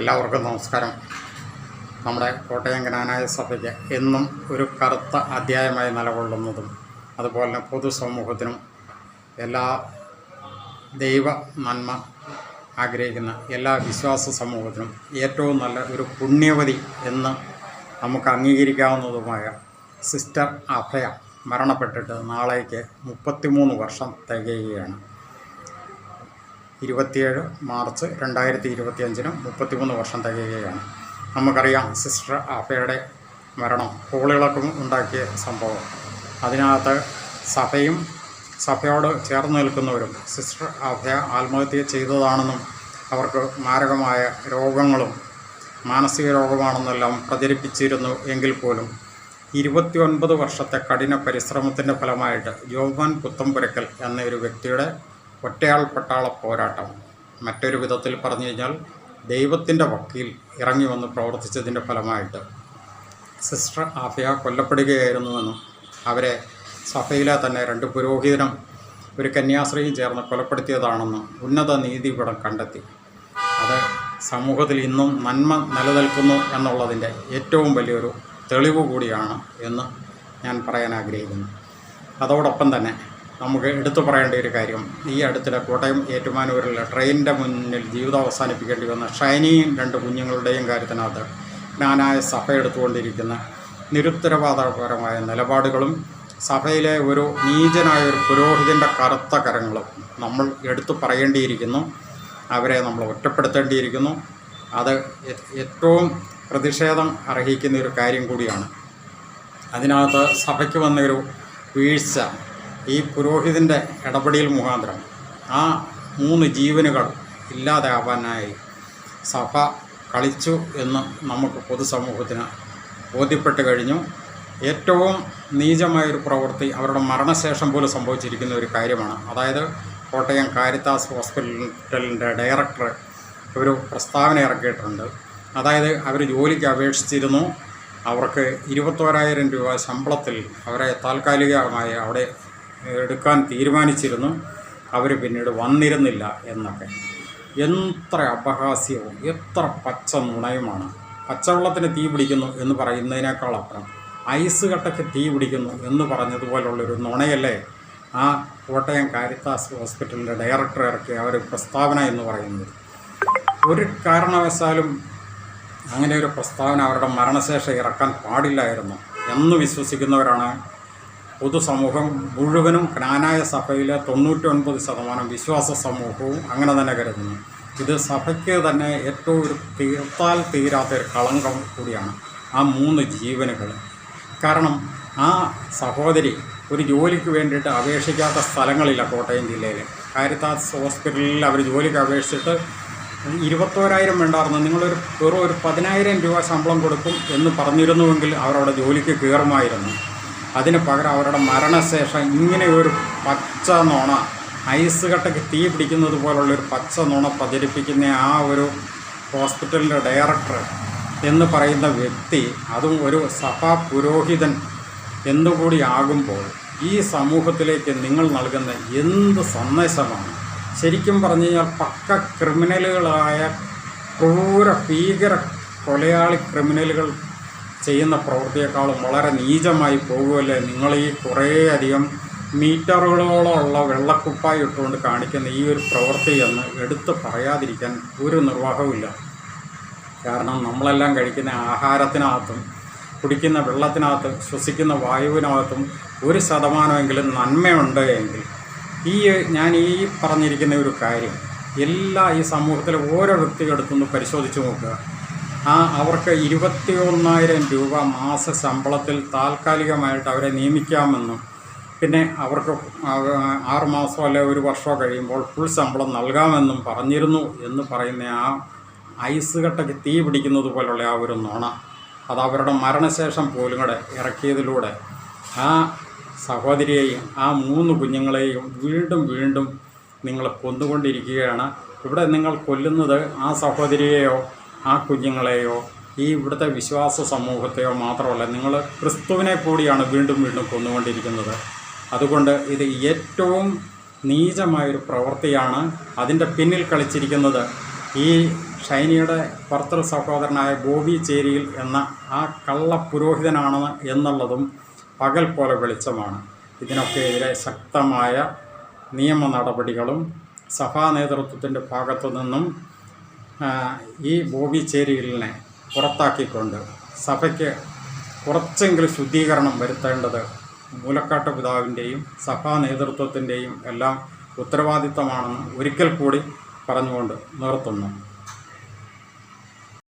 എല്ലാവർക്കും നമസ്കാരം. നമ്മുടെ കോട്ടയം ജ്ഞാനായ സഭയ്ക്ക് എന്നും ഒരു കറുത്ത അധ്യായമായി നിലകൊള്ളുന്നതും അതുപോലെ തന്നെ പൊതുസമൂഹത്തിനും എല്ലാ ദൈവ നന്മ ആഗ്രഹിക്കുന്ന എല്ലാ വിശ്വാസ സമൂഹത്തിനും ഏറ്റവും നല്ല ഒരു പുണ്യവതി എന്ന് നമുക്ക് അംഗീകരിക്കാവുന്നതുമായ സിസ്റ്റർ അഭയ മരണപ്പെട്ടിട്ട് നാളേക്ക് മുപ്പത്തിമൂന്ന് വർഷം തികയുകയാണ്. ഇരുപത്തിയേഴ് മാർച്ച് രണ്ടായിരത്തി ഇരുപത്തിയഞ്ചിന് മുപ്പത്തിമൂന്ന് വർഷം തികയുകയാണ്. നമുക്കറിയാം സിസ്റ്റർ ആഫയുടെ മരണം കോളിളക്കം ഉണ്ടാക്കിയ സംഭവം. അതിനകത്ത് സഭയും സഭയോട് ചേർന്ന് നിൽക്കുന്നവരും സിസ്റ്റർ അഭയ ആത്മഹത്യ ചെയ്തതാണെന്നും അവർക്ക് മാരകമായ രോഗങ്ങളും മാനസിക രോഗമാണെന്നെല്ലാം പ്രചരിപ്പിച്ചിരുന്നു എങ്കിൽ പോലും ഇരുപത്തിയൊൻപത് വർഷത്തെ കഠിന പരിശ്രമത്തിന്റെ ഫലമായിട്ട് ജോഹാൻ പുത്തമ്പുരക്കൽ എന്ന ഒരു വ്യക്തിയുടെ ഒറ്റയാൾ പട്ടാള പോരാട്ടം മറ്റൊരു വിധത്തിൽ പറഞ്ഞു കഴിഞ്ഞാൽ ദൈവത്തിന്റെ വക്കീൽ ഇറങ്ങി വന്ന് പ്രവർത്തിച്ചതിന്റെ ഫലമായിട്ട്. സിസ്റ്റർ ആഫിയ കൊല്ലപ്പെടുകയായിരുന്നുവെന്നും അവരെ സഭയിലെ തന്നെ രണ്ട് പുരോഹിതനും ഒരു കന്യാസ്ത്രീയും ചേർന്ന് കൊലപ്പെടുത്തിയതാണെന്നും ഉന്നത നീതിപീഠം കണ്ടെത്തി. അത് സമൂഹത്തിൽ ഇന്നും നന്മ നിലനിൽക്കുന്നു എന്നുള്ളതിന്റെ ഏറ്റവും വലിയൊരു തെളിവ് കൂടിയാണ് എന്ന് ഞാൻ പറയാൻ ആഗ്രഹിക്കുന്നു. അതോടൊപ്പം തന്നെ നമുക്ക് എടുത്തു പറയേണ്ട ഒരു കാര്യം. ഈ അടുത്തിടെ കോട്ടയം ഏറ്റുമാനൂരിൽ ട്രെയിനിന്റെ മുന്നിൽ ജീവിതം അവസാനിപ്പിക്കേണ്ടി വന്ന ഷൈനിയും രണ്ട് കുഞ്ഞുങ്ങളുടെയും കാര്യത്തിനകത്ത് ജ്ഞാനായ സഭ എടുത്തുകൊണ്ടിരിക്കുന്ന നിരുത്തരവാദപരമായ നിലപാടുകളും സഭയിലെ ഒരു നീചനായ ഒരു പുരോഹിതന്റെ കറുത്ത കരങ്ങളും നമ്മൾ എടുത്തു പറയേണ്ടിയിരിക്കുന്നു. അവരെ നമ്മൾ ഒറ്റപ്പെടുത്തേണ്ടിയിരിക്കുന്നു. അത് ഏറ്റവും പ്രതിഷേധം അർഹിക്കുന്ന ഒരു കാര്യം കൂടിയാണ്. അതിനകത്ത് സഭയ്ക്ക് വന്നൊരു വീഴ്ച ഈ പുരോഹിതന്റെ ഇടപെടൽ മുഖാന്തരം ആ മൂന്ന് ജീവനുകൾ ഇല്ലാതാവാനായി സഭ കളിച്ചു എന്ന് നമുക്ക് പൊതുസമൂഹത്തിന് ബോധ്യപ്പെട്ട് കഴിഞ്ഞു. ഏറ്റവും നീചമായൊരു പ്രവൃത്തി അവരുടെ മരണശേഷം പോലും സംഭവിച്ചിരിക്കുന്ന ഒരു കാര്യമാണ്. അതായത് കോട്ടയം കാരിത്താസ് ഹോസ്പിറ്റലിന്റെ ഡയറക്ടർ ഒരു പ്രസ്താവന ഇറക്കിയിട്ടുണ്ട്. അതായത് അവർ ജോലിക്ക് അപേക്ഷിച്ചിരുന്നു. അവർക്ക് ഇരുപത്തോരായിരം രൂപ ശമ്പളത്തിൽ അവരെ താൽക്കാലികമായി അവിടെ എടുക്കാൻ തീരുമാനിച്ചിരുന്നു. അവർ പിന്നീട് വന്നിരുന്നില്ല എന്നൊക്കെ. എത്ര അപഹാസ്യവും എത്ര പച്ച നുണയുമാണ്. പച്ചവെള്ളത്തിന് തീ പിടിക്കുന്നു എന്ന് പറയുന്നതിനേക്കാൾ അപ്പുറം ഐസ് കട്ടയ്ക്ക് തീ പിടിക്കുന്നു എന്ന് പറഞ്ഞതുപോലുള്ളൊരു നുണയല്ലേ ആ കോട്ടയം കാരിത്താസ് ഹോസ്പിറ്റലിന്റെ ഡയറക്ടർ ഇറക്കിയ ഒരു പ്രസ്താവന എന്ന് പറയുന്നത്. ഒരു കാരണവശാലും അങ്ങനെ ഒരു പ്രസ്താവന അവരുടെ മരണശേഷം ഇറക്കാൻ പാടില്ലായിരുന്നു എന്ന് വിശ്വസിക്കുന്നവരാണ് പൊതുസമൂഹം മുഴുവനും ജ്ഞാനായ സഭയിലെ തൊണ്ണൂറ്റി ഒൻപത് ശതമാനം വിശ്വാസ സമൂഹവും അങ്ങനെ തന്നെ കരുതുന്നു. ഇത് സഭയ്ക്ക് തന്നെ ഏറ്റവും ഒരു തീർത്താൽ തീരാത്ത ഒരു കളങ്കം കൂടിയാണ് ആ മൂന്ന് ജീവനുകൾ. കാരണം ആ സഹോദരി ഒരു ജോലിക്ക് വേണ്ടിയിട്ട് അപേക്ഷിക്കാത്ത സ്ഥലങ്ങളില്ല കോട്ടയം ജില്ലയിൽ കാരിത്താസ് ഹോസ്പിറ്റലിൽ അവർ ജോലിക്ക് അപേക്ഷിച്ചിട്ട് ഇരുപത്തോരായിരം വേണ്ടായിരുന്നു. നിങ്ങളൊരു വെറും ഒരു പതിനായിരം രൂപ ശമ്പളം കൊടുക്കും എന്ന് പറഞ്ഞിരുന്നുവെങ്കിൽ അവരവിടെ ജോലിക്ക് കയറുമായിരുന്നു. അതിന് പകരം അവരുടെ മരണശേഷം ഇങ്ങനെ ഒരു പച്ച നുണ ഐസ് കട്ടയ്ക്ക് തീ പിടിക്കുന്നത് പോലുള്ളൊരു പച്ച നുണ പ്രചരിപ്പിക്കുന്ന ആ ഒരു ഹോസ്പിറ്റലിന്റെ ഡയറക്ടർ എന്ന് പറയുന്ന വ്യക്തി അതും ഒരു സഭാ പുരോഹിതൻ എന്നുകൂടി ആകുമ്പോൾ ഈ സമൂഹത്തിലേക്ക് നിങ്ങൾ നൽകുന്ന എന്ത് സന്ദേശമാണ്? ശരിക്കും പറഞ്ഞു കഴിഞ്ഞാൽ പക്ക ക്രിമിനലുകളായ ക്രൂര ഭീകര കൊലയാളി ക്രിമിനലുകൾ ചെയ്യുന്ന പ്രവൃത്തിയേക്കാളും വളരെ നീചമായി പോകുമല്ലേ നിങ്ങൾ ഈ കുറേയധികം മീറ്ററുകളോളമുള്ള വെള്ളക്കുപ്പായി ഇട്ടുകൊണ്ട് കാണിക്കുന്ന ഈ ഒരു പ്രവൃത്തി എന്ന് എടുത്തു പറയാതിരിക്കാൻ ഒരു നിർവാഹവുമില്ല. കാരണം നമ്മളെല്ലാം കഴിക്കുന്ന ആഹാരത്തിനകത്തും കുടിക്കുന്ന വെള്ളത്തിനകത്തും ശ്വസിക്കുന്ന വായുവിനകത്തും ഒരു ശതമാനമെങ്കിലും നന്മയുണ്ട് എങ്കിൽ ഈ ഞാൻ ഈ പറഞ്ഞിരിക്കുന്ന ഒരു കാര്യം എല്ലാ ഈ സമൂഹത്തിലെ ഓരോ വ്യക്തികളെടുത്തൊന്ന് പരിശോധിച്ച് നോക്കുക. ആ അവർക്ക് ഇരുപത്തി ഒന്നായിരം രൂപ മാസ ശമ്പളത്തിൽ താൽക്കാലികമായിട്ട് അവരെ നിയമിക്കാമെന്നും പിന്നെ അവർക്ക് ആറുമാസം അല്ലെ ഒരു വർഷമോ കഴിയുമ്പോൾ ഫുൾ ശമ്പളം നൽകാമെന്നും പറഞ്ഞിരുന്നു എന്ന് പറയുന്ന ആ ഐസ് കട്ടയ്ക്ക് തീ പിടിക്കുന്നത് പോലുള്ള ആ ഒരു നോണ. അത് അവരുടെ മരണശേഷം പോലും കൂടെ ഇറക്കിയതിലൂടെ ആ സഹോദരിയെയും ആ മൂന്ന് കുഞ്ഞുങ്ങളെയും വീണ്ടും വീണ്ടും നിങ്ങൾ കൊന്നുകൊണ്ടിരിക്കുകയാണ്. ഇവിടെ നിങ്ങൾ കൊല്ലുന്നത് ആ സഹോദരിയെയോ ആ കുഞ്ഞുങ്ങളെയോ ഈ ഇവിടുത്തെ വിശ്വാസ സമൂഹത്തെയോ മാത്രമല്ല നിങ്ങൾ ക്രിസ്തുവിനെ കൂടിയാണ് വീണ്ടും വീണ്ടും കൊന്നുകൊണ്ടിരിക്കുന്നത്. അതുകൊണ്ട് ഇത് ഏറ്റവും നീചമായൊരു പ്രവൃത്തിയാണ് അതിന്റെ പിന്നിൽ കളിച്ചിരിക്കുന്നത്. ഈ ഷൈനിയുടെ ഭർത്തൃ സഹോദരനായ ബോബി ചേരിയിൽ എന്ന ആ കള്ള പുരോഹിതനാണ് എന്നുള്ളതും പകൽ പോലെ വെളിച്ചമാണ്. ഇതിനൊക്കെ എതിരെ ശക്തമായ നിയമ നടപടികളും സഭാ നേതൃത്വത്തിന്റെ ഭാഗത്തു നിന്നും ഈ ബോബി ചേരികളിനെ പുറത്താക്കിക്കൊണ്ട് സഭയ്ക്ക് കുറച്ചെങ്കിലും ശുദ്ധീകരണം വരുത്തേണ്ടത് മൂലക്കാട്ട് പിതാവിന്റെയും സഭാ നേതൃത്വത്തിന്റെയും എല്ലാം ഉത്തരവാദിത്തമാണെന്ന് ഒരിക്കൽ കൂടി പറഞ്ഞുകൊണ്ട് നിർത്തുന്നു.